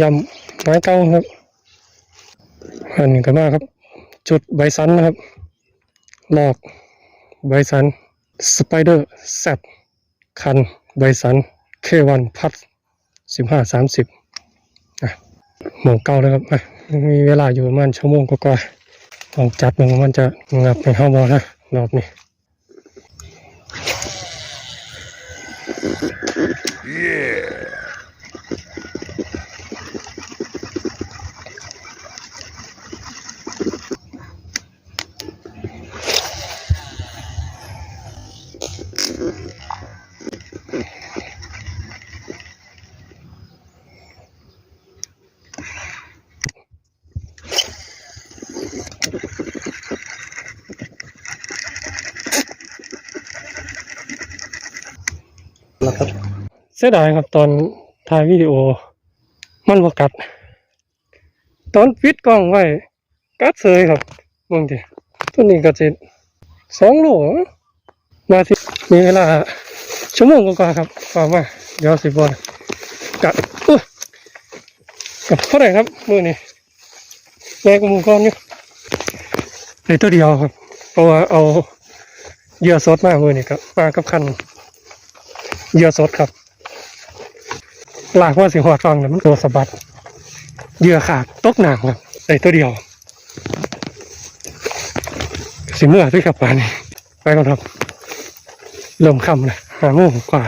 ยำไม้เก้าครับ อันนี้ก็มาครับ จุดใบสันนะครับ หลอกใบสัน สไปเดอร์แซดคันใบสันเควันพัดสิบห้าสามสิบอะหมงเก้าแล้วครับอะมีเวลาอยู่ประมาณชั่วโมงกว่าๆลองจัดมันว่ามันจะงับในห้องบอลนะรอบนี้แครับ เสียดายครับตอนถ่ายวิดีโอ มันบกัด ตอนปิดกล้องไว้ กัดเสยครับมึงดิตัวนี้ก็จะสองโลมาที่มีเวลา ชั่วโมงกว่าครับฟังมาเดี๋ยวสิบวันกัดอุ๊ยกับเท่าไหร่ครับมือนี้แม่กับหมูก้อนอยู่ในตัวเดียวครับ เพราะว่าเอาเยื่อสดมากมือนี้ครับมากับคัน เหยื่อสดครับลากว่าสิหัวฟังแล้วมันตัวสะบัดเหยื่อขาดตกหนังครับใส่ตัวเดียว สิเมื่อที่ขับไปนี่ไปก่อนครับเริ่มค่ำเลยหาโมงกว่า